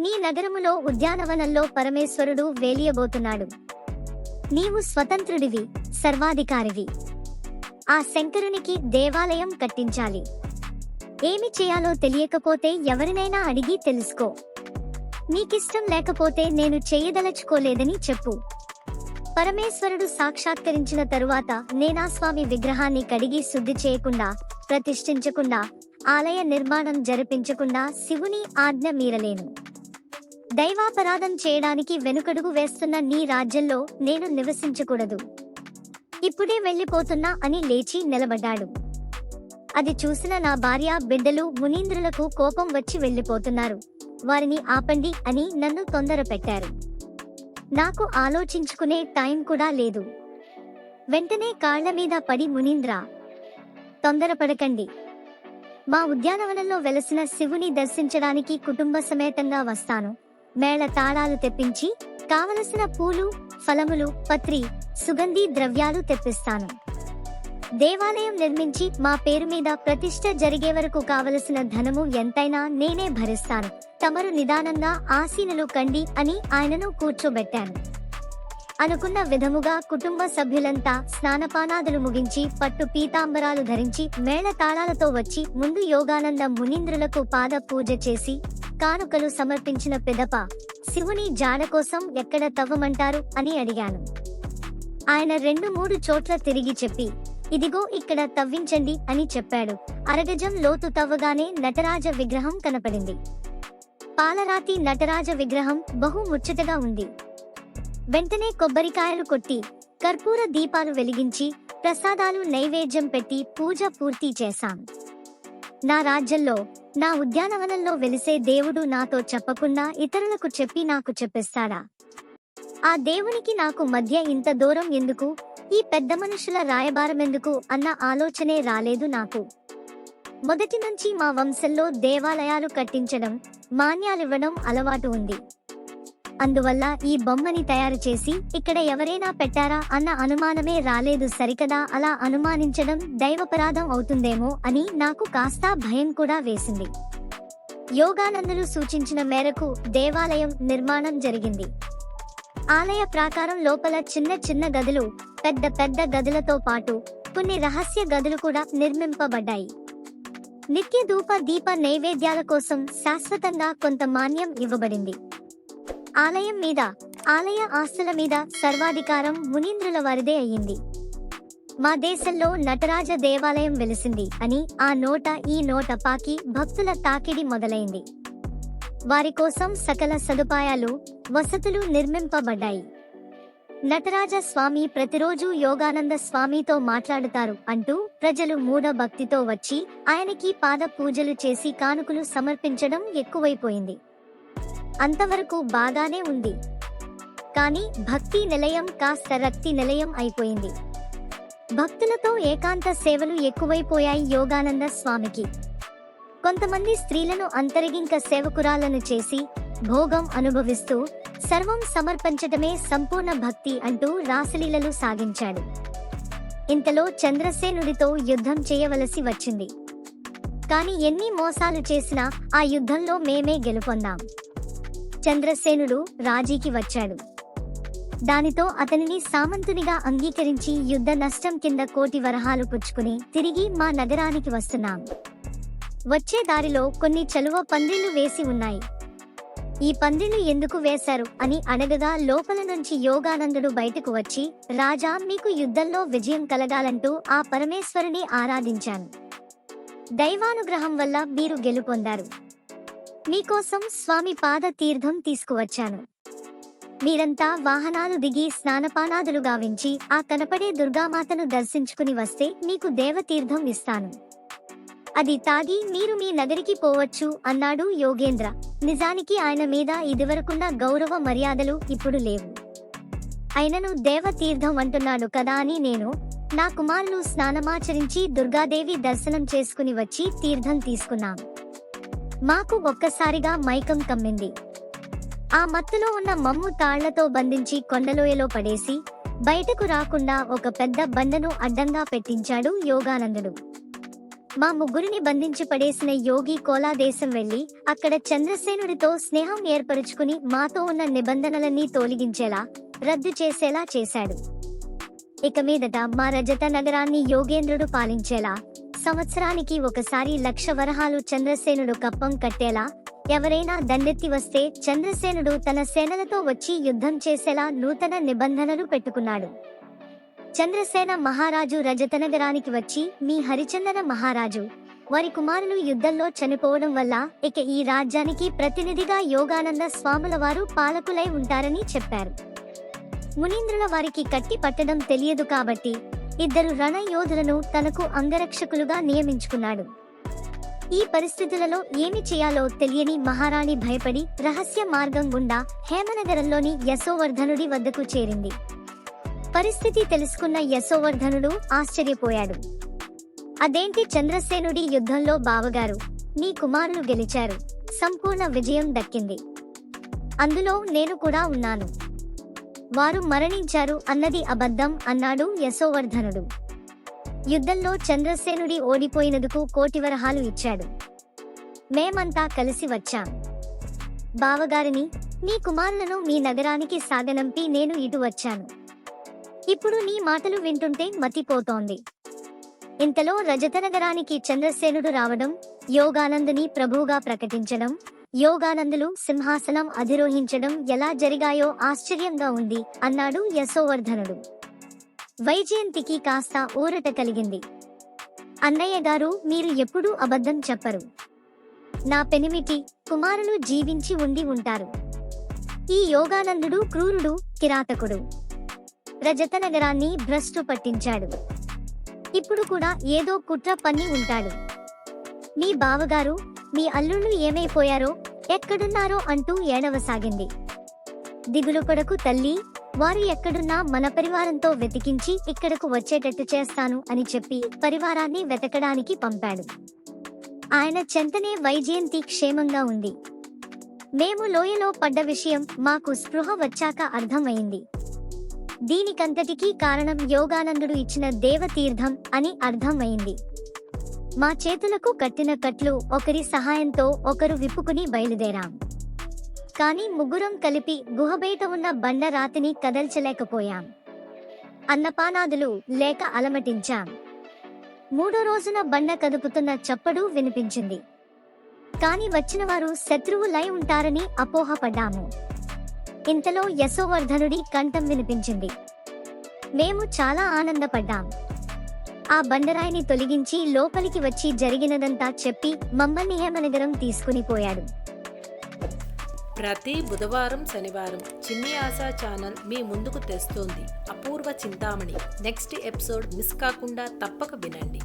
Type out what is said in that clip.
నీ నగరములో ఉద్యానవనంలో పరమేశ్వరుడు వేలియబోతున్నాడు. నీవు స్వతంత్రుడివి సర్వాధికారివి. ఆ శంకరునికి దేవాలయం కట్టించాలి. ఏమి చేయాలో తెలియకపోతే ఎవరినైనా అడిగి తెలుసుకో. నీకిష్టం లేకపోతే నేను చేయదలచుకోలేదని చెప్పు. పరమేశ్వరుడు సాక్షాత్కరించిన తరువాత నేనా స్వామి విగ్రహాన్ని కడిగి శుద్ధి చేయకుండా ప్రతిష్ఠించకుండా ఆలయ నిర్మాణం జరిపించకుండా శివుని ఆజ్ఞ మీరలేను. దైవాపరాధం చేయడానికి వెనుకడుగు వేస్తున్న నీ రాజ్యంలో నేను నివసించకూడదు. ఇప్పుడే వెళ్ళిపోతున్నా అని లేచి నిలబడ్డాడు. అది చూసిన నా భార్య బిడ్డలు మునీంద్రులకు కోపం వచ్చి వెళ్ళిపోతున్నారు. వారిని ఆపండి అని నన్ను తొందర పెట్టారు నాకు ఆలోచించుకునే టైం కూడా లేదు. వెంటనే కాళ్ళ మీద పడి మునీంద్ర తొందరపడకండి. మా ఉద్యానవనంలో వెలసిన శివుని దర్శించడానికి కుటుంబ సమేతంగా వస్తాను. మేళ తాళాలు తెప్పించి కావలసిన పూలు ఫలములు పత్రి సుగంధి ద్రవ్యాలు తెప్పిస్తాను. దేవాలయం నిర్మించి మా పేరు మీద ప్రతిష్ట జరిగే వరకు కావలసిన ధనము ఎంతైనా నేనే భరిస్తాను. తమరు నిదానంగా ఆసీనులు కండి అని ఆయనను కూర్చోబెట్టాను. అనుకున్న విధముగా కుటుంబ సభ్యులంతా స్నానపానాదులు ముగించి పట్టు పీతాంబరాలు ధరించి మేళ తాళాలతో వచ్చి ముందు యోగానంద మునీంద్రులకు పాద పూజ చేసి కానుకలు సమర్పించిన పెదప శివుని జాడ కోసం ఎక్కడ తవ్వమంటారు? అని అడిగాను. ఆయన రెండు మూడు చోట్ల తిరిగి చెప్పి ఇదిగో ఇక్కడ తవ్వించండి అని చెప్పాడు. అరగజం లోతు తవ్వగానే నటరాజ విగ్రహం కనపడింది. పాలరాతి నటరాజ విగ్రహం బహు ముచ్చటగా ఉంది. వెంటనే కొబ్బరికాయలు కొట్టి కర్పూర దీపాలు వెలిగించి ప్రసాదాలు నైవేద్యం పెట్టి పూజ పూర్తి చేశాం. నా రాజ్యంలో నా ఉద్యానవనంలో వెలిసే దేవుడు నాతో చెప్పకుండా ఇతరులకు చెప్పి నాకు చెప్పిస్తాడా? ఆ దేవునికి నాకు మధ్య ఇంత దూరం ఎందుకు? ఈ పెద్ద మనుషుల రాయబారమెందుకు అన్న ఆలోచనే రాలేదు నాకు. మొదటి నుంచి మా వంశంలో దేవాలయాలు కట్టించడం మాన్యాలివ్వడం అలవాటు ఉంది. అందువల్ల ఈ బొమ్మని తయారు చేసి ఇక్కడ ఎవరైనా పెట్టారా అన్న అనుమానమే రాలేదు సరికదా? అలా అనుమానించడం దైవపరాధం అవుతుందేమో అని నాకు కాస్త భయం కూడా వేసింది. యోగానందులు సూచించిన మేరకు దేవాలయం నిర్మాణం జరిగింది. ఆలయ ప్రాకారం లోపల చిన్న చిన్న గదులు పెద్ద పెద్ద గదులతో పాటు కొన్ని రహస్య గదులు కూడా నిర్మింపబడ్డాయి. నిత్య ధూప దీప నైవేద్యాల కోసం శాశ్వతంగా కొంత మాన్యం ఇవ్వబడింది. ఆలయం మీద ఆలయ ఆస్తుల మీద సర్వాధికారం మునీంద్రుల వారిదే అయ్యింది. మా దేశంలో నటరాజ దేవాలయం వెలిసింది అని ఆ నోట ఈ నోట పాకి భక్తుల తాకిడి మొదలైంది. వారి కోసం సకల సదుపాయాలు వసతులు నిర్మింపబడ్డాయి. నటరాజ స్వామి ప్రతిరోజు యోగానంద స్వామితో మాట్లాడుతారు అంటూ ప్రజలు మూఢ భక్తితో వచ్చి ఆయనకి పాద పూజలు చేసి కానుకలు సమర్పించడం ఎక్కువైపోయింది. అంతవరకు బాగానే ఉంది. కానీ భక్తి నిలయం కాస్త రక్తి నిలయం అయిపోయింది. భక్తులతో ఏకాంత సేవలు ఎక్కువైపోయాయి యోగానంద స్వామికి. కొంతమంది స్త్రీలను అంతరిగింక సేవకురాలను చేసి భోగం అనుభవిస్తూ సర్వం సమర్పించటమే సంపూర్ణ భక్తి అంటూ రాసలీలలు సాగించాడు. ఇంతలో చంద్రసేనుడితో యుద్ధం చేయవలసి వచ్చింది. కాని ఎన్ని మోసాలు చేసినా ఆ యుద్ధంలో మేమే గెలుపొందాం. చంద్రసేనుడు రాజీకి వచ్చాడు. దానితో అతనిని సామంతునిగా అంగీకరించి యుద్ధ నష్టం కింద కోటి వరహాలు పుచ్చుకుని తిరిగి మా నగరానికి వస్తున్నాం. వచ్చే దారిలో కొన్ని చలువ పందిళ్ళు వేసి ఉన్నాయి. ఈ పందిళ్ళు ఎందుకు వేశారు అని అడగగా లోపల నుంచి యోగానందుడు బయటకు వచ్చి రాజా మీకు యుద్ధంలో విజయం కలగాలంటూ ఆ పరమేశ్వరుని ఆరాధించాను. దైవానుగ్రహం వల్ల మీరు గెలుపొందారు. మీకోసం స్వామి పాద తీర్థం తీసుకువచ్చాను. మీరంతా వాహనాలు దిగి స్నానపానాదులు గావించి ఆ కనపడే దుర్గామాతను దర్శించుకుని వస్తే మీకు దేవతీర్థం ఇస్తాను. అది తాగి మీరు మీ నగరికి పోవచ్చు అన్నాడు యోగేంద్ర. నిజానికి ఆయన మీద ఇదివరకున్న గౌరవ మర్యాదలు ఇప్పుడు లేవు. అయినను దేవతీర్థం అంటున్నాడు కదా అని నేను నా కుమారులు స్నానమాచరించి దుర్గాదేవి దర్శనం చేసుకుని వచ్చి తీర్థం తీసుకున్నాం మాకు ఒక్కసారిగా మైకం కమ్మింది. ఆ మత్తులో ఉన్న మమ్ము తాళ్ళతో బంధించి కొండలోయలో పడేసి బయటకు రాకుండా ఒక పెద్ద బండను అడ్డంగా పెట్టించాడు యోగానందుడు. మా ముగ్గురిని బంధించి పడేసిన యోగి కోలా దేశం వెళ్ళి అక్కడ చంద్రసేనుడితో స్నేహం ఏర్పరుచుకుని మాతో ఉన్న నిబంధనలన్నీ తొలగించేలా రద్దు చేసేలా చేశాడు. ఇక మీదట మా రజత నగరాన్ని యోగేంద్రుడు పాలించేలా సంవత్సరానికి ఒకసారి లక్ష వరహాలు చంద్రసేనుడు కప్పం కట్టేలా? ఎవరైనా దండెత్తి వస్తే చంద్రసేనుడు తన సేనలతో వచ్చి యుద్ధం చేసేలా నూతన నిబంధనలు పెట్టుకున్నాడు. చంద్రసేన మహారాజు రజతనగరానికి వచ్చి మీ హరిచందన మహారాజు వారి కుమారులు యుద్ధంలో చనిపోవడం వల్ల ఇక ఈ రాజ్యానికి ప్రతినిధిగా యోగానంద స్వాముల వారు పాలకులై ఉంటారని చెప్పారు. మునీంద్రుల వారికి కట్టి పట్టడం తెలియదు కాబట్టి ఇద్దరు రణ యోధులను తనకు అంగరక్షకులుగా నియమించుకున్నాడు. ఈ పరిస్థితులలో ఏమి చేయాలో తెలియని మహారాణి భయపడి రహస్య మార్గం గుండా హేమనగరంలోని యశోవర్ధనుడి వద్దకు చేరింది. పరిస్థితి తెలుసుకున్న యశోవర్ధనుడు ఆశ్చర్యపోయాడు. అదేంటి చంద్రసేనుడి యుద్ధంలో బావగారు? మీ కుమారులు గెలిచారు. సంపూర్ణ విజయం దక్కింది. అందులో నేను కూడా ఉన్నాను. వారు మరణించారు అన్నది అబద్ధం అన్నాడు యశోవర్ధనుడు. యుద్ధంలో చంద్రసేనుడి ఓడిపోయినందుకు కోటివరహాలు ఇచ్చాడు. మేమంతా కలిసి వచ్చాం. బావగారిని నీ కుమారులను మీ నగరానికి సాగనంపి నేను ఇటు వచ్చాను. ఇప్పుడు నీ మాటలు వింటుంటే మతిపోతోంది. ఇంతలో రజతనగరానికి చంద్రసేనుడు రావడం యోగానందుని ప్రభువుగా ప్రకటించడం యోగానందులు సింహాసనం అధిరోహించడం ఎలా జరిగాయో ఆశ్చర్యంగా ఉంది అన్నాడు యశోవర్ధనుడు. వైజయంతికి కాస్త ఊరట కలిగింది. అన్నయ్య గారు మీరు ఎప్పుడూ అబద్ధం చెప్పరు. నా పెనిమిటి కుమారులు జీవించి ఉండి ఉంటారు. ఈ యోగానందుడు క్రూరుడు కిరాతకుడు. రజతనగరాన్ని భ్రష్టు పట్టించాడు. ఇప్పుడు కూడా ఏదో కుట్ర పన్ని ఉంటాడు. మీ బావగారు మీ అల్లుళ్ళు ఏమైపోయారో ఎక్కడున్నారో అంటూ ఏడవసాగింది. దిగులు కొడకు తల్లి వారు ఎక్కడున్నా మన పరివారంతో వెతికించి ఇక్కడకు వచ్చేటట్టు చేస్తాను అని చెప్పి పరివారాన్ని వెతకడానికి పంపాడు. ఆయన చెంతనే వైజయంతి క్షేమంగా ఉంది. మేము లోయలో పడ్డ విషయం మాకు స్పృహ వచ్చాక అర్థమైంది. దీనికంతటికీ కారణం యోగానందుడు ఇచ్చిన దేవతీర్థం అని అర్థమైంది. మా చేతులకు కట్టిన కట్లు ఒకరి సహాయంతో ఒకరు విప్పుకుని బయలుదేరాం. కానీ ముగ్గురం కలిపి గుహ బయట ఉన్న బండ రాతిని కదల్చలేకపోయాం. అన్నపానాదులు లేక అలమటించాం. మూడో రోజున బండ కదుపుతున్న చప్పుడు వినిపించింది. కాని వచ్చినవారు శత్రువులై ఉంటారని అపోహపడ్డాము. ఇంతలో యశోవర్ధనుడి కంఠం వినిపించింది. మేము చాలా ఆనందపడ్డాం. ఆ బండరాయిని తొలగించి లోపలికి వచ్చి జరిగినదంతా చెప్పి మమ్మల్ని హేమనగరం తీసుకుని పోయాడు. ప్రతి బుధవారం శనివారం చిన్ని ఆశా ఛానల్ మీ ముందుకు తెస్తోంది. Apoorva Chintamani. Next episode miss కాకుండా తప్పక వినండి.